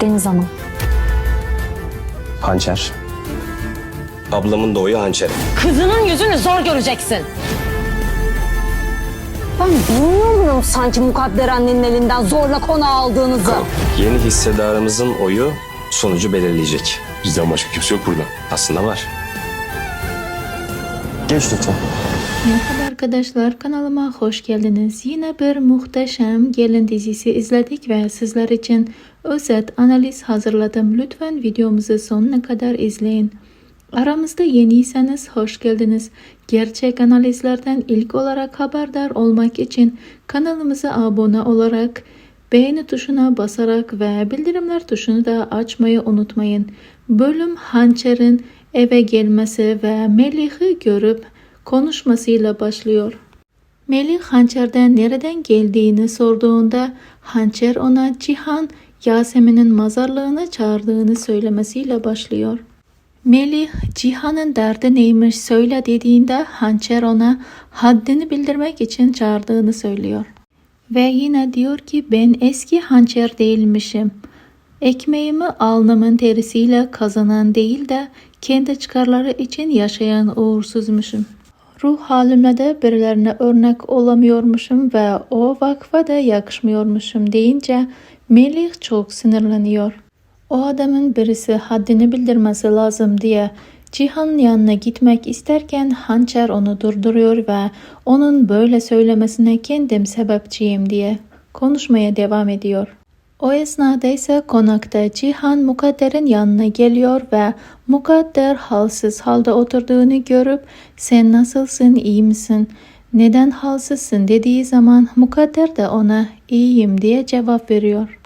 Deniz Hanım. Hançer. Ablamın da oyu hançer. Kızının yüzünü zor göreceksin. Ben bilmiyor muyum sanki mukadder annenin elinden zorla konu aldığınızı? Yeni hissedarımızın oyu sonucu belirleyecek. Bizden başka kimse yok burada. Aslında var. Geç lütfen. Merhaba arkadaşlar kanalıma hoş geldiniz. Yine bir muhteşem gelin dizisi izledik ve sizler için özet analiz hazırladım. Lütfen videomuzu sonuna kadar izleyin. Aramızda yeniyseniz hoş geldiniz. Gerçek analizlerden ilk olarak haberdar olmak için kanalımıza abone olarak beğeni tuşuna basarak ve bildirimler tuşunu da açmayı unutmayın. Bölüm Hançer'in eve gelmesi ve Melih'i görüp konuşmasıyla başlıyor. Melih Hançer'den nereden geldiğini sorduğunda Hançer ona Cihan Yasemin'in mazarlığına çağırdığını söylemesiyle başlıyor. Melih Cihan'ın derdi neymiş söyle dediğinde Hançer ona haddini bildirmek için çağırdığını söylüyor. Ve yine diyor ki ben eski hançer değilmişim. Ekmeğimi alnımın terisiyle kazanan değil de kendi çıkarları için yaşayan uğursuzmuşum. Ruh halimle de birilerine örnek olamıyormuşum ve o vakfa da yakışmıyormuşum deyince Melih çok sinirleniyor. O adamın birisi haddini bildirmesi lazım diye Cihan'ın yanına gitmek isterken Hançer onu durduruyor ve onun böyle söylemesine kendim sebepçiyim diye konuşmaya devam ediyor. O esnada ise konakta Cihan Mukadder'in yanına geliyor ve Mukadder halsiz halde oturduğunu görüp sen nasılsın iyi misin neden halsizsin dediği zaman Mukadder de ona iyiyim diye cevap veriyor.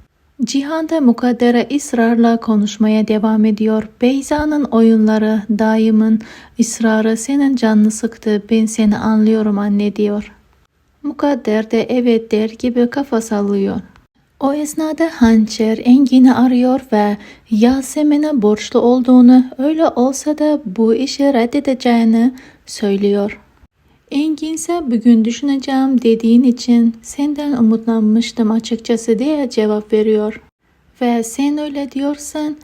Cihan da Mukadder'e ısrarla konuşmaya devam ediyor. Beyza'nın oyunları, dayımın ısrarı senin canını sıktı ben seni anlıyorum anne diyor. Mukadder de evet der gibi kafa sallıyor. O esnada Hançer Engin'i arıyor ve Yasemin'e borçlu olduğunu öyle olsa da bu işi reddedeceğini söylüyor. Engin ise bugün düşüneceğim dediğin için senden umutlanmıştım açıkçası diye cevap veriyor. Ve sen öyle diyorsan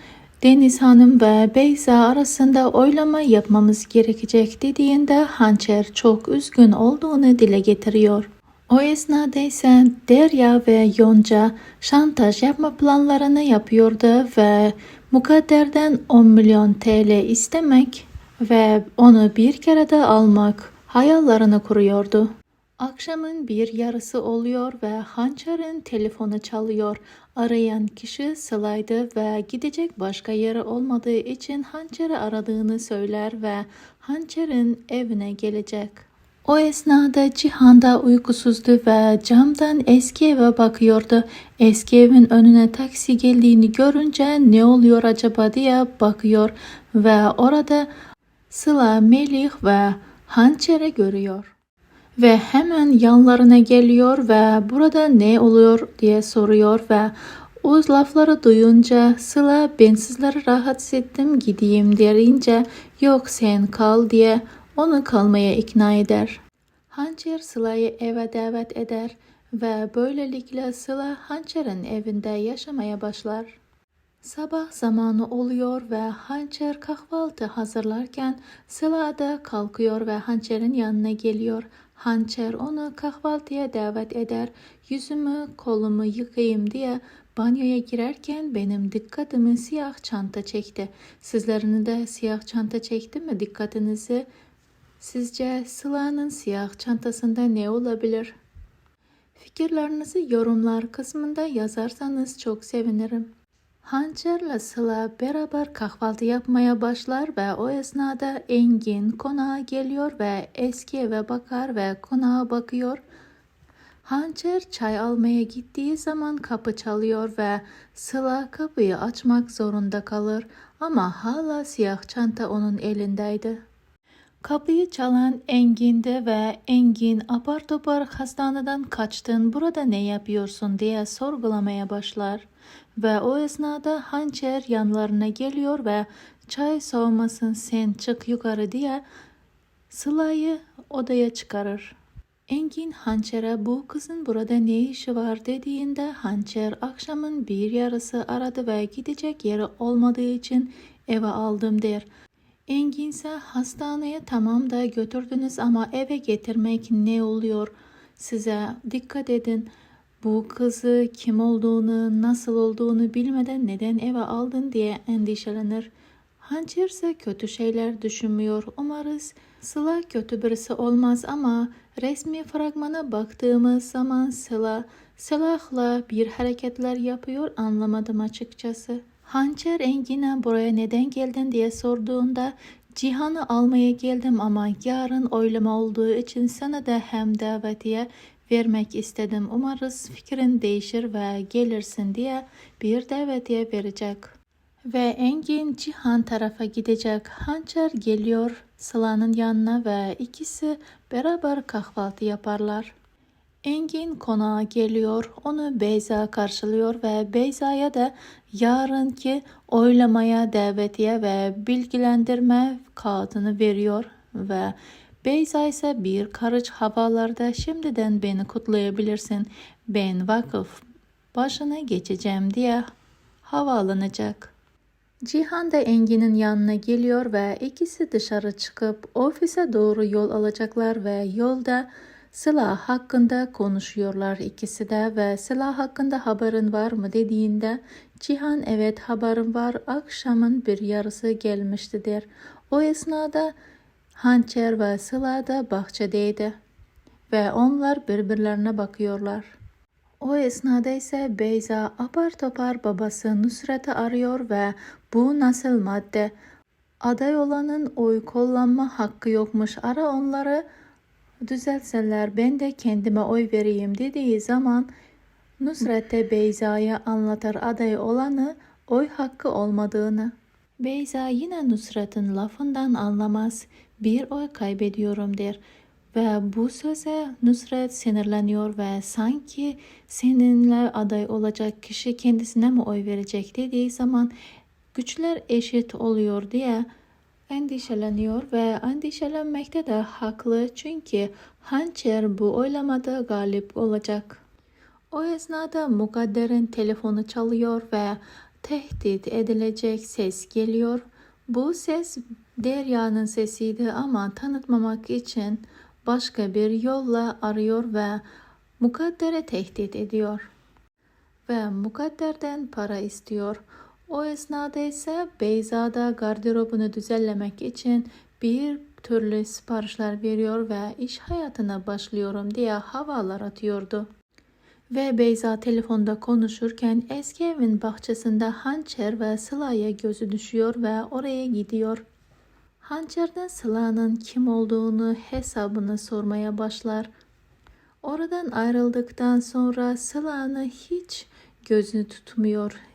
Deniz Hanım ve Beyza arasında oylama yapmamız gerekecek dediğinde Hançer çok üzgün olduğunu dile getiriyor. O esnada ise Derya ve Yonca şantaj yapma planlarını yapıyordu ve Mukadder'den 10 milyon TL istemek ve onu bir kere de almak hayallerini kuruyordu. Akşamın bir yarısı oluyor ve Hançer'in telefonu çalıyor. Arayan kişi Sıla'ydı ve gidecek başka yeri olmadığı için Hançer'i aradığını söyler ve Hançer'in evine gelecek. O esnada Cihan da uykusuzdu ve camdan eski eve bakıyordu. Eski evin önüne taksi geldiğini görünce ne oluyor acaba diye bakıyor ve orada Sıla, Melih ve Hançer'i görüyor. Ve hemen yanlarına geliyor ve burada ne oluyor diye soruyor ve o lafları duyunca Sıla ben sizleri rahatsız ettim gideyim derince yok sen kal diye onu kalmaya ikna eder. Hançer Sıla'yı eve davet eder ve böylelikle Sıla Hançer'in evinde yaşamaya başlar. Sabah zamanı oluyor ve Hançer kahvaltı hazırlarken Sıla da kalkıyor ve Hançer'in yanına geliyor. Hançer onu kahvaltıya davet eder. Yüzümü kolumu yıkayayım diye banyoya girerken benim dikkatimi siyah çanta çekti. Sizlerin de siyah çanta çekti mi dikkatinizi? Sizce Sıla'nın siyah çantasında ne olabilir? Fikirlerinizi yorumlar kısmında yazarsanız çok sevinirim. Hançer'le Sıla beraber kahvaltı yapmaya başlar ve o esnada Engin konağa geliyor ve eski eve bakar ve konağa bakıyor. Hançer çay almaya gittiği zaman kapı çalıyor ve Sıla kapıyı açmak zorunda kalır ama hala siyah çanta onun elindeydi. Kapıyı çalan Engin'di ve Engin apar topar hastaneden kaçtın burada ne yapıyorsun diye sorgulamaya başlar. Ve o esnada hançer yanlarına geliyor ve çay soğumasın sen çık yukarı diye Sıla'yı odaya çıkarır. Engin Hançer'e bu kızın burada ne işi var dediğinde Hançer akşamın bir yarısı aradı ve gidecek yeri olmadığı için eve aldım der. Engin ise hastaneye tamam da götürdünüz ama eve getirmek ne oluyor? Size dikkat edin. Bu kızı kim olduğunu, nasıl olduğunu bilmeden neden eve aldın diye endişelenir. Hançer ise kötü şeyler düşünmüyor. Umarız Sıla kötü birisi olmaz ama resmi fragmana baktığımız zaman Sıla silahla bir hareketler yapıyor anlamadım açıkçası. Hançer Engin'e buraya neden geldin diye sorduğunda Cihan'ı almaya geldim ama yarın oylama olduğu için sana da hem davetiye vermek istedim. Umarız fikrin değişir ve gelirsin diye bir davetiye verecek. Ve Engin Cihan tarafa gidecek. Hançer geliyor Sıla'nın yanına ve ikisi beraber kahvaltı yaparlar. Engin konağa geliyor, onu Beyza karşılıyor ve Beyza'ya da yarınki oylamaya davetiye ve bilgilendirme kağıdını veriyor ve Beyza ise bir karış havalarda şimdiden beni kutlayabilirsin. Ben vakıf başına geçeceğim diye havalanacak. Cihan da Engin'in yanına geliyor ve ikisi dışarı çıkıp ofise doğru yol alacaklar ve yolda Sıla hakkında konuşuyorlar ikisi de ve Sıla hakkında haberin var mı dediğinde Cihan evet haberim var akşamın bir yarısı gelmişti der. O esnada Hançer ve Sıla da bahçedeydi ve onlar birbirlerine bakıyorlar. O esnada ise Beyza apar topar babası Nusret'i arıyor ve bu nasıl madde? Aday olanın oy kullanma hakkı yokmuş. Ara onları düzeltseler ben de kendime oy vereyim dediği zaman Nusret de Beyza'ya anlatır aday olanı oy hakkı olmadığını. Beyza yine Nusret'in lafından anlamaz. Bir oy kaybediyorum der. Ve bu söze Nusret sinirleniyor ve sanki seninle aday olacak kişi kendisine mi oy verecek dediği zaman güçler eşit oluyor diye endişeleniyor ve endişelenmekte de haklı çünkü Hançer bu oylamada galip olacak. O esnada Mukadder'in telefonu çalıyor ve tehdit edilecek ses geliyor. Bu ses Derya'nın sesiydi ama tanıtmamak için başka bir yolla arıyor ve Mukadder'e tehdit ediyor. Ve Mukadder'den para istiyor. O esnada ise Beyza da gardırobunu düzenlemek için bir türlü siparişler veriyor ve iş hayatına başlıyorum diye havalar atıyordu. Ve Beyza telefonda konuşurken eski evin bahçesinde Hançer ve Sıla'ya gözü düşüyor ve oraya gidiyor. Hançer'den Sıla'nın kim olduğunu hesabını sormaya başlar. Oradan ayrıldıktan sonra Sıla'nı hiç gözünü tutmuyor.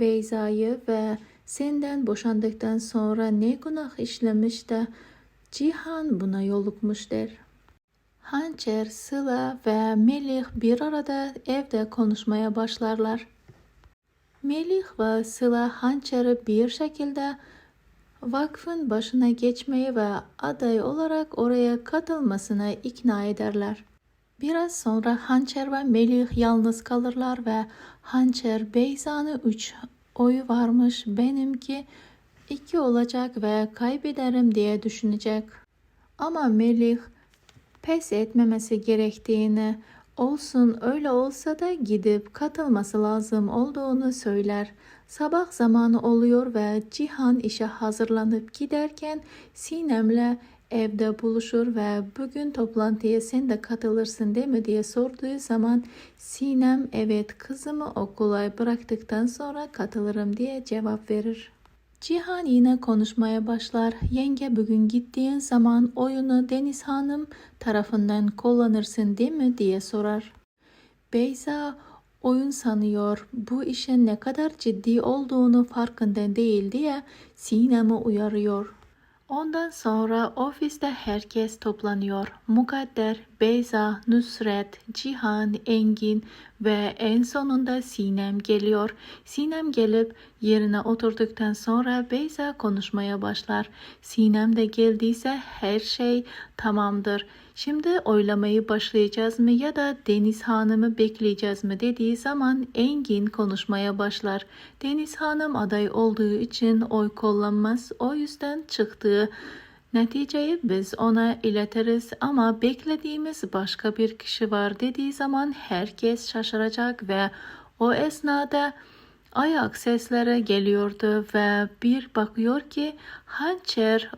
Beyza'yı ve senden boşandıktan sonra ne günah işlemiş de Cihan buna yolukmuş der. Hançer, Sıla ve Melih bir arada evde konuşmaya başlarlar. Melih ve Sıla Hançer'i bir şekilde vakfın başına geçmeyi ve aday olarak oraya katılmasına ikna ederler. Biraz sonra Hançer ve Melih yalnız kalırlar ve Hançer Beyza'nın üç oyu varmış benimki iki olacak ve kaybederim diye düşünecek. Ama Melih pes etmemesi gerektiğini olsun öyle olsa da gidip katılması lazım olduğunu söyler. Sabah zamanı oluyor ve Cihan işe hazırlanıp giderken Sinem'le evde buluşur ve bugün toplantıya sen de katılırsın değil mi diye sorduğu zaman Sinem evet kızımı okula bıraktıktan sonra katılırım diye cevap verir. Cihan yine konuşmaya başlar. Yenge bugün gittiğin zaman oyunu Deniz Hanım tarafından kullanırsın değil mi diye sorar. Beyza oyun sanıyor. Bu işin ne kadar ciddi olduğunu farkında değil diye Sinem'i uyarıyor. Ondan sonra ofiste herkes toplanıyor. Mukadder, Beyza, Nusret, Cihan, Engin ve en sonunda Sinem geliyor. Sinem gelip yerine oturduktan sonra Beyza konuşmaya başlar. Sinem de geldiyse her şey tamamdır. Şimdi oylamayı başlayacağız mı ya da Deniz Hanım'ı bekleyeceğiz mi dediği zaman Engin konuşmaya başlar. Deniz Hanım aday olduğu için oy kullanmaz. O yüzden çıktığı Neticeyi biz ona iletiriz ama beklediğimiz başka bir kişi var dediği zaman herkes şaşıracak ve o esnada ayak sesleri geliyordu ve bir bakıyor ki hançer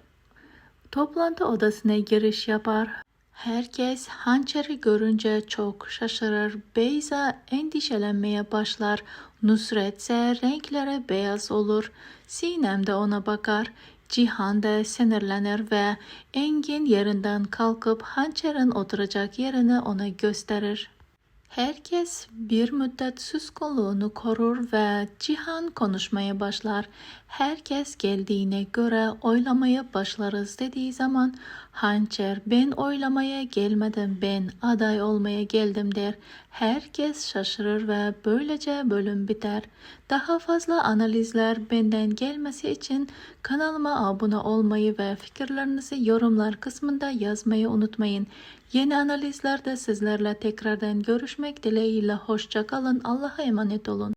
toplantı odasına giriş yapar. Herkes hançeri görünce çok şaşırır. Beyza endişelenmeye başlar. Nusret ise renkleri beyaz olur. Sinem de ona bakar. Cihan da sinirlenir ve Engin yerinden kalkıp hançerin oturacak yerini ona gösterir. Herkes bir müddet suskunluğunu korur ve Cihan konuşmaya başlar. Herkes geldiğine göre oylamaya başlarız dediği zaman Hançer ben oylamaya gelmedim ben aday olmaya geldim der. Herkes şaşırır ve böylece bölüm biter. Daha fazla analizler benden gelmesi için kanalıma abone olmayı ve fikirlerinizi yorumlar kısmında yazmayı unutmayın. Yeni analizlerde sizlerle tekrardan görüşmek dileğiyle hoşça kalın. Allah'a emanet olun.